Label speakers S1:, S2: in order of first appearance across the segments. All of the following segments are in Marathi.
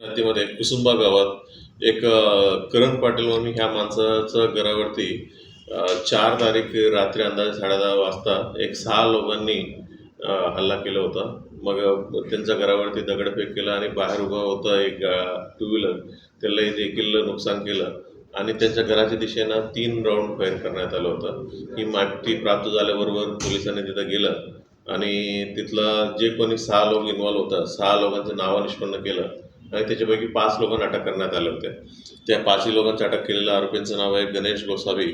S1: नदीमध्ये कुसुंबा गावात एक करण पाटील म्हणून ह्या माणसाच्या घरावरती चार तारीख रात्री अंदाजे साडेदहा वाजता एक सहा लोकांनी हल्ला केला होता. मग त्यांच्या घरावरती दगडफेक केला आणि बाहेर उभा होता एक टू व्हीलर त्यालाही देखील नुकसान केलं. आणि त्यांच्या घराच्या दिशेनं तीन राऊंड फायर करण्यात आलं होतं. ही माहिती प्राप्त झाल्याबरोबर पोलिसांनी तिथं गेलं आणि तिथला जे कोणी सहा लोक इन्व्हॉल्व होतं सहा लोकांचं नावं निष्पन्न केलं आणि त्याच्यापैकी पाच लोकांना अटक करण्यात आले होते. त्या पाचही लोकांचं अटक केलेल्या आरोपींचं नाव आहे गणेश गोसावी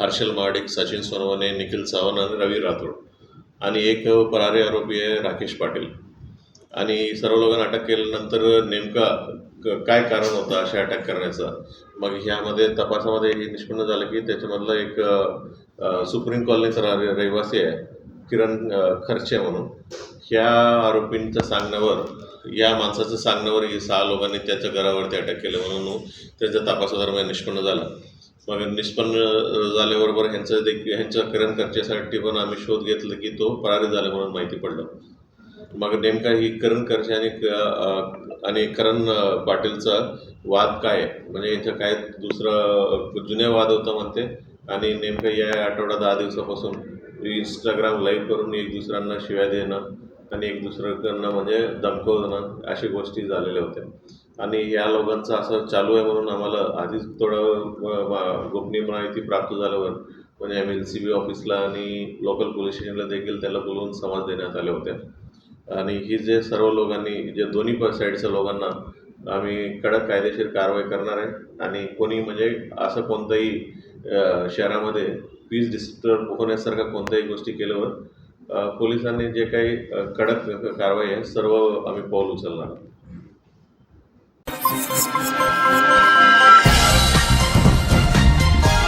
S1: हर्षल महाडिक सचिन सोनवणे निखिल सावंत आणि रवी राठोड. आणि एक परारी आरोपी आहे राकेश पाटील. आणि सर्व लोकांना अटक केल्यानंतर नेमका काय कारण होतं अशा अटॅक करण्याचं? मग ह्यामध्ये तपासामध्ये हे निष्पन्न झालं की त्याच्यामधलं एक सुप्रीम कॉलनीचा रा- रहिवासी आहे किरण खर्चे म्हणून. ह्या आरोपींच्या सांगण्यावर या माणसाचं सांगण्यावर ही सहा लोकांनी त्याच्या घरावरती अटॅक केलं म्हणून त्यांच्या तपासादरम्यान निष्पन्न झालं. मग निष्पन्न झाल्याबरोबर ह्यांचं देखील ह्यांच्या किरण खर्चेसाठी पण आम्ही शोध घेतलं की तो परारी झाला म्हणून माहिती पडलं. मग नेमका ही करण करशे आणि आणि करण पाटीलचा वाद काय म्हणजे याच्या काय दुसरं जुने वाद होता म्हणते आणि नेमकं या आठवडा दहा दिवसापासून इंस्टाग्राम लाईव्ह करून एक दुसऱ्यांना शिव्या देणं आणि एक दुसऱ्यांना म्हणजे धमकवणं अशा गोष्टी झालेल्या होत्या. आणि या लोकांचं असं चालू आहे म्हणून आम्हाला आधीच थोडं गोपनीय माहिती प्राप्त झाल्यावर म्हणजे आम्ही एल सी बी ऑफिसला आणि लोकल पोलीस स्टेशनला देखील त्याला बोलवून समाज देण्यात आले होते. आणि ही जे सर्व लोकांनी जे दोन्ही प साईडच्या लोकांना आम्ही कडक कायदेशीर कारवाई करणार आहे आणि कोणी म्हणजे असं कोणतंही शहरामध्ये पीस डिस्टर्ब होण्यासारख्या कोणत्याही गोष्टी केल्यावर पोलिसांनी जे काही कडक कारवाई आहे सर्व आम्ही पाऊल उचलणार.